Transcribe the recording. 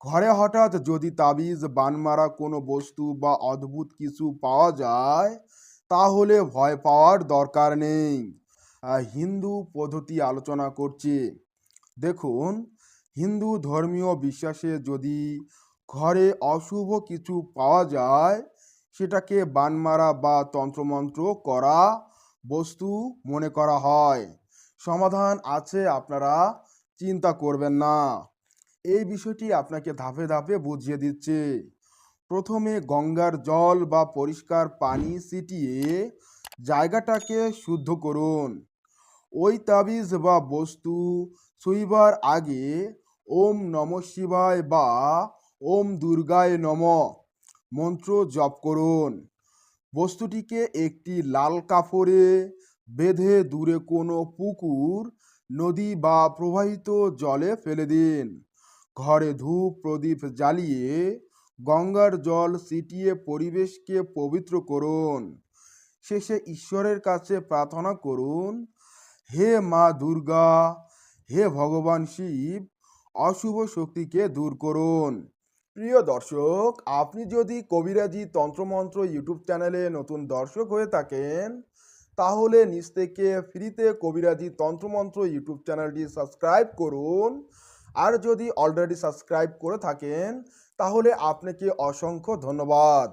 ঘরে হঠাৎ যদি তাবিজ, বানমারা কোনো বস্তু বা অদ্ভুত কিছু পাওয়া যায়, তাহলে ভয় পাওয়ার দরকার নেই। হিন্দু পদ্ধতি আলোচনা করছে। দেখুন, হিন্দু ধর্মীয় বিশ্বাসে যদি ঘরে অশুভ কিছু পাওয়া যায়, সেটাকে বানমারা বা তন্ত্রমন্ত্র করা বস্তু মনে করা হয়। সমাধান আছে আপনারা চিন্তা করবেন না। এই বিষয়টি আপনাকে ধাপে ধাপে বুঝিয়ে দিচ্ছে। প্রথমে গঙ্গার জল বা পরিষ্কার পানি ছিটিয়ে জায়গাটাকে শুদ্ধ করুন। ওই তাবিজ বা বস্তু ছুঁইবার আগে ওম নম শিবায় বা ওম দুর্গায় নম মন্ত্র জপ করুন। বস্তুটিকে একটি লাল কাপড়ে বেঁধে দূরে কোনো পুকুর, নদী বা প্রবাহিত জলে ফেলে দিন। ঘরে ধূপ প্রদীপ জ্বালিয়ে গঙ্গার জল ছিটিয়ে পরিবেশকে পবিত্র করুন। শেষে ঈশ্বরের কাছে প্রার্থনা করুন, হে মা দুর্গা, হে ভগবান শিব, অশুভ শক্তিকে দূর করুন। প্রিয় দর্শক, আপনি যদি কবিরাজি তন্ত্রমন্ত্র ইউটিউব চ্যানেলে নতুন দর্শক হয়ে থাকেন, তাহলে নিচ থেকে ফ্রিতে কবিরাজি তন্ত্রমন্ত্র ইউটিউব চ্যানেলটি সাবস্ক্রাইব করুন। আর যদি অলরেডি সাবস্ক্রাইব করে থাকেন তাহলে আপনাকে অসংখ্য ধন্যবাদ।